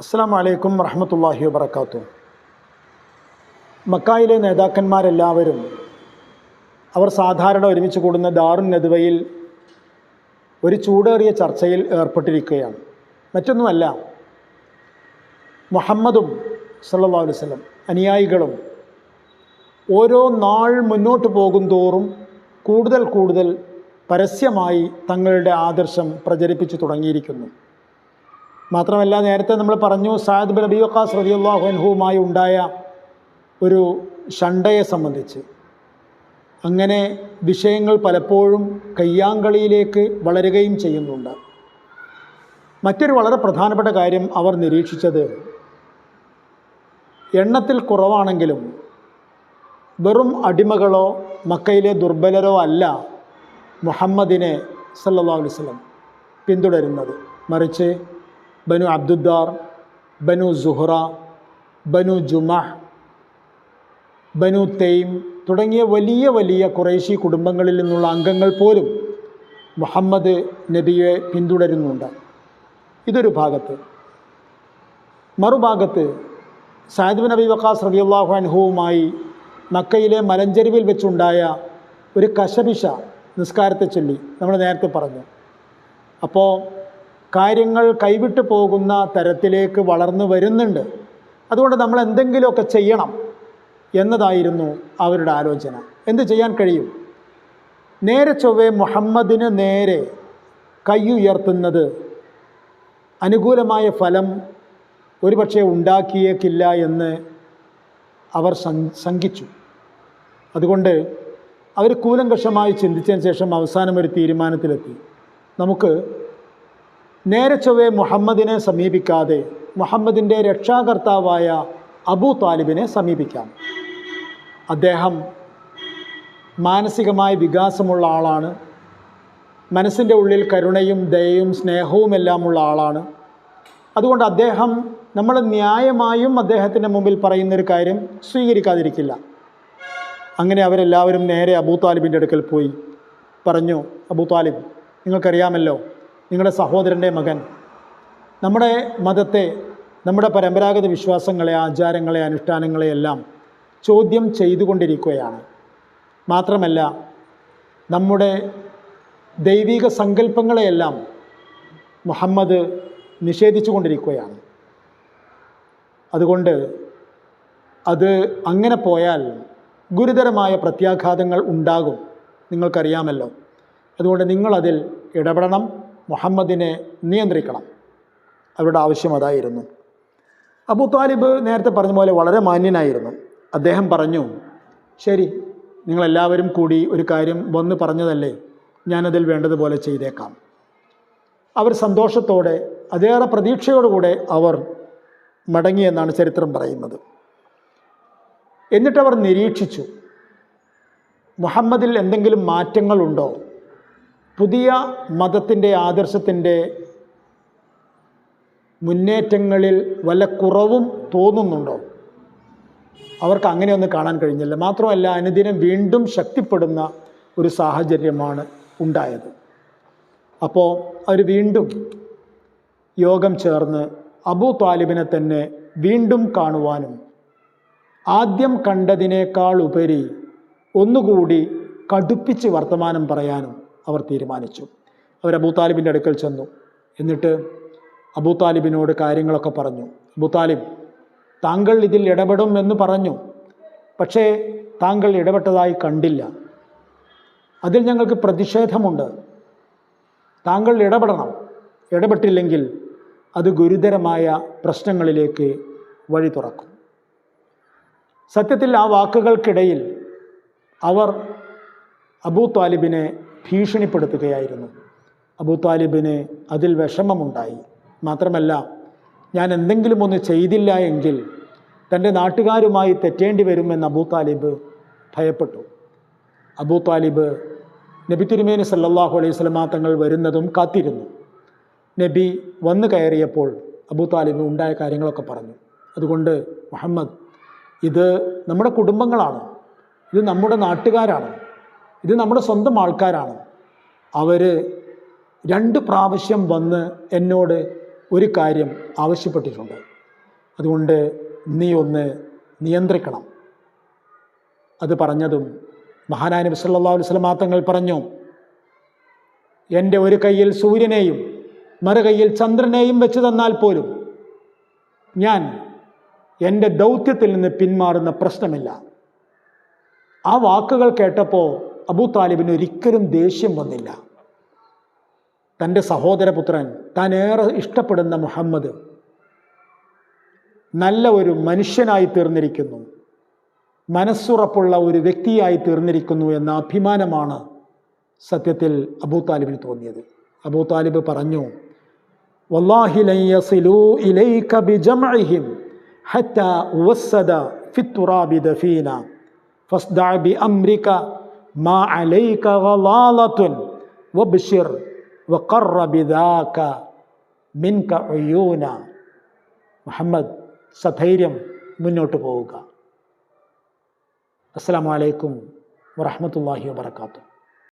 അസ്സാം വലൈക്കും വറഹമത്തല്ലാഹി വാബർക്കാത്തു മക്കായിലെ നേതാക്കന്മാരെല്ലാവരും അവർ സാധാരണ ഒരുമിച്ച് കൂടുന്ന ദാറുൻ നദുവയിൽ ഒരു ചൂടേറിയ ചർച്ചയിൽ ഏർപ്പെട്ടിരിക്കുകയാണ്. മറ്റൊന്നുമല്ല മുഹമ്മദും സല്ലാ വസ്ലം അനുയായികളും ഓരോ നാൾ മുന്നോട്ട് പോകും തോറും കൂടുതൽ കൂടുതൽ പരസ്യമായി തങ്ങളുടെ ആദർശം പ്രചരിപ്പിച്ചു തുടങ്ങിയിരിക്കുന്നു. മാത്രമല്ല നേരത്തെ നമ്മൾ പറഞ്ഞു സാദ് ബിൻ അബി വക്കാസ് റളിയല്ലാഹു അൻഹുവുമായി ഉണ്ടായ ഒരു ഷണ്ടയെ സംബന്ധിച്ച്. അങ്ങനെ വിഷയങ്ങൾ പലപ്പോഴും കയ്യാങ്കളിയിലേക്ക് വളരുകയും ചെയ്യുന്നുണ്ട്. മറ്റൊരു വളരെ പ്രധാനപ്പെട്ട കാര്യം അവർ നിരീക്ഷിച്ചത് എണ്ണത്തിൽ കുറവാണെങ്കിലും വെറും അടിമകളോ മക്കയിലെ ദുർബലരോ അല്ല മുഹമ്മദിനെ സല്ലാ അലൈഹി വസല്ലം പിന്തുടരുന്നത്. മറിച്ച് ബനു അബ്ദുദ്ദാർ ബനു സുഹ്റ ബനു ജുമഹ് ബനു തെയ്ം തുടങ്ങിയ വലിയ വലിയ കുറേശി കുടുംബങ്ങളിൽ നിന്നുള്ള അംഗങ്ങൾ പോലും മുഹമ്മദ് നബിയെ പിന്തുടരുന്നുണ്ട്. ഇതൊരു ഭാഗത്ത്. മറുഭാഗത്ത് സായദ് അബി വക്കാസ് റബിയുള്ളാഹു അനുഹവുമായി മക്കയിലെ മലഞ്ചെരുവിൽ വെച്ചുണ്ടായ ഒരു കശപിശ നിസ്കാരത്തെ ചൊല്ലി നമ്മൾ നേരത്തെ പറഞ്ഞു. അപ്പോൾ കാര്യങ്ങൾ കൈവിട്ടു പോകുന്ന തരത്തിലേക്ക് വളർന്നു വരുന്നുണ്ട്. അതുകൊണ്ട് നമ്മൾ എന്തെങ്കിലുമൊക്കെ ചെയ്യണം എന്നതായിരുന്നു അവരുടെ ആലോചന. എന്ത് ചെയ്യാൻ കഴിയും? നേരെ ചൊവ്വെ മുഹമ്മദിന് നേരെ കൈയുയർത്തുന്നത് അനുകൂലമായ ഫലം ഒരുപക്ഷെ ഉണ്ടാക്കിയേക്കില്ല എന്ന് അവർ ശങ്കിച്ചു. അതുകൊണ്ട് അവർ കൂലങ്കഷമായി ചിന്തിച്ചതിന് ശേഷം അവസാനം ഒരു തീരുമാനത്തിലെത്തി. നമുക്ക് നേരെ ചൊവ്വെ മുഹമ്മദിനെ സമീപിക്കാതെ മുഹമ്മദിന്റെ രക്ഷാകർത്താവായ അബൂ താലിബിനെ സമീപിക്കാം. അദ്ദേഹം മാനസികമായ വികാസമുള്ള ആളാണ്. മനസ്സിന്റെ ഉള്ളിൽ കരുണയും ദയയും സ്നേഹവും എല്ലാം ഉള്ള ആളാണ്. അതുകൊണ്ട് അദ്ദേഹം നമ്മൾ ന്യായമായും അദ്ദേഹത്തിന്റെ മുമ്പിൽ പറയുന്നൊരു കാര്യം സ്വീകരിക്കാതിരിക്കില്ല. അങ്ങനെ അവരെല്ലാവരും നേരെ അബൂ താലിബിന്റെ അടുക്കൽ പോയി. പറഞ്ഞു അബൂ താലിബ് നിങ്ങൾക്കറിയാമല്ലോ നിങ്ങളുടെ സഹോദരന്റെ മകൻ. നമ്മുടെ മതത്തെ നമ്മുടെ പരമ്പരാഗത വിശ്വാസങ്ങളെ ആചാരങ്ങളെ അനുഷ്ഠാനങ്ങളെ എല്ലാം ചോദ്യം ചെയ്തുകൊണ്ടിരിക്കുകയാണ്. മാത്രമല്ല നമ്മുടെ ദൈവിക സങ്കല്പങ്ങളെയെല്ലാം മുഹമ്മദ് നിഷേധിച്ചു കൊണ്ടിരിക്കുകയാണ് അതുകൊണ്ട് അത് അങ്ങനെ പോയാൽ ഗുരുതരമായ പ്രത്യാഘാതങ്ങൾ ഉണ്ടാകും. നിങ്ങൾക്കറിയാമല്ലോ. അതുകൊണ്ട് നിങ്ങളതിൽ ഇടപെടണം. മുഹമ്മദിനെ നിയന്ത്രിക്കണം. അവരുടെ ആവശ്യം അതായിരുന്നു. അബു താലിബ് നേരത്തെ പറഞ്ഞ പോലെ വളരെ മാന്യനായിരുന്നു. അദ്ദേഹം പറഞ്ഞു ശരി നിങ്ങളെല്ലാവരും കൂടി ഒരു കാര്യം വന്ന് പറഞ്ഞതല്ലേ? ഞാനതിൽ വേണ്ടതുപോലെ ചെയ്തേക്കാം. അവർ സന്തോഷത്തോടെ അതേറെ പ്രതീക്ഷയോടുകൂടെ അവർ മടങ്ങിയെന്നാണ് ചരിത്രം പറയുന്നത്. എന്നിട്ടവർ നിരീക്ഷിച്ചു മുഹമ്മദിൽ എന്തെങ്കിലും മാറ്റങ്ങളുണ്ടോ? പുതിയ മതത്തിന്റെ ആദർശത്തിന്റെ മുന്നേറ്റങ്ങളിൽ വല്ല കുറവും തോന്നുന്നുണ്ടോ? അവർക്ക് അങ്ങനെയൊന്നും കാണാൻ കഴിഞ്ഞില്ല. മാത്രമല്ല അനുദിനം വീണ്ടും ശക്തിപ്പെടുന്ന ഒരു സാഹചര്യമാണ് ഉണ്ടായത്. അപ്പോൾ അവർ വീണ്ടും യോഗം ചേർന്ന് അബൂ താലിബിനെ തന്നെ വീണ്ടും കാണുവാനും ആദ്യം കണ്ടതിനേക്കാൾ ഉപരി ഒന്നുകൂടി കടുപ്പിച്ച് വർത്തമാനം പറയാനും അവർ തീരുമാനിച്ചു. അവർ അബൂ താലിബിന്റെ അടുക്കൽ ചെന്നു. എന്നിട്ട് അബൂ താലിബിനോട് കാര്യങ്ങളൊക്കെ പറഞ്ഞു. അബൂ താലിബ് താങ്കൾ ഇതിൽ ഇടപെടും എന്ന് പറഞ്ഞു. പക്ഷേ താങ്കൾ ഇടപെട്ടതായി കണ്ടില്ല. അതിൽ ഞങ്ങൾക്ക് പ്രതിഷേധമുണ്ട്. താങ്കൾ ഇടപെടണം. ഇടപെട്ടില്ലെങ്കിൽ അത് ഗുരുതരമായ പ്രശ്നങ്ങളിലേക്ക് വഴി തുറക്കും. സത്യത്തിൽ ആ വാക്കുകൾക്കിടയിൽ അവർ അബൂ താലിബിനെ ഭീഷണിപ്പെടുത്തുകയായിരുന്നു. അബൂ താലിബിന് അതിൽ വിഷമമുണ്ടായി. മാത്രമല്ല ഞാൻ എന്തെങ്കിലും ഒന്ന് ചെയ്തില്ല എങ്കിൽ തന്റെ നാട്ടുകാരുമായി തെറ്റേണ്ടി വരുമെന്ന് അബൂ താലിബ് ഭയപ്പെട്ടു. അബൂ താലിബ് നബി തിരുമേനി സല്ലാഹു അലൈഹി സ്വലമാ തങ്ങൾ വരുന്നതും കാത്തിരുന്നു. നബി വന്നു കയറിയപ്പോൾ അബൂ താലിബ് ഉണ്ടായ കാര്യങ്ങളൊക്കെ പറഞ്ഞു. അതുകൊണ്ട് മുഹമ്മദ് ഇത് നമ്മുടെ കുടുംബങ്ങളാണ്. ഇത് നമ്മുടെ നാട്ടുകാരാണ്. ഇത് നമ്മുടെ സ്വന്തം ആൾക്കാരാണ്. അവർ രണ്ട് പ്രാവശ്യം വന്ന് എന്നോട് ഒരു കാര്യം ആവശ്യപ്പെട്ടിട്ടുണ്ട്. അതുകൊണ്ട് നീ ഒന്ന് നിയന്ത്രിക്കണം. അത് പറഞ്ഞതും മഹാനായ നബി അലൈഹി വസല്ലം തങ്ങൾ പറഞ്ഞു. എന്റെ ഒരു കയ്യിൽ സൂര്യനെയും മറു കയ്യിൽ ചന്ദ്രനെയും വെച്ച് തന്നാൽ പോലും ഞാൻ എന്റെ ദൗത്യത്തിൽ നിന്ന് പിന്മാറുന്ന പ്രശ്നമില്ല. ആ വാക്കുകൾ കേട്ടപ്പോൾ അബൂ താലിബിന് ഒരിക്കലും ദേഷ്യം വന്നില്ല. തന്റെ സഹോദരപുത്രൻ താൻ ഏറെ ഇഷ്ടപ്പെടുന്ന മുഹമ്മദ് നല്ല ഒരു മനുഷ്യനായി തീർന്നിരിക്കുന്നു. മനസ്സുറപ്പുള്ള ഒരു വ്യക്തിയായി തീർന്നിരിക്കുന്നു എന്ന അഭിമാനമാണ് സത്യത്തിൽ അബൂ താലിബിന് തോന്നിയത്. അബൂ താലിബ് പറഞ്ഞു വല്ലാഹി ലൻ യസിലൂ ഇലൈക ബിജംഇഹിം ഹത്താ വസ്സദ ഫി തുറാബി ദഫീന ഫസ്ദഅ ബിഅംരിക മാ അലൈക ഗലാലത്തുൻ വബ്ശിർ വഖറ ബിദാക മിൻക ഉയൂന മുഹമ്മദ് സധൈര്യം മുന്നോട്ട് പോവുക അസ്സലാമു അലൈക്കും വറഹ്മത്തുള്ളാഹി വബറകാതുഹു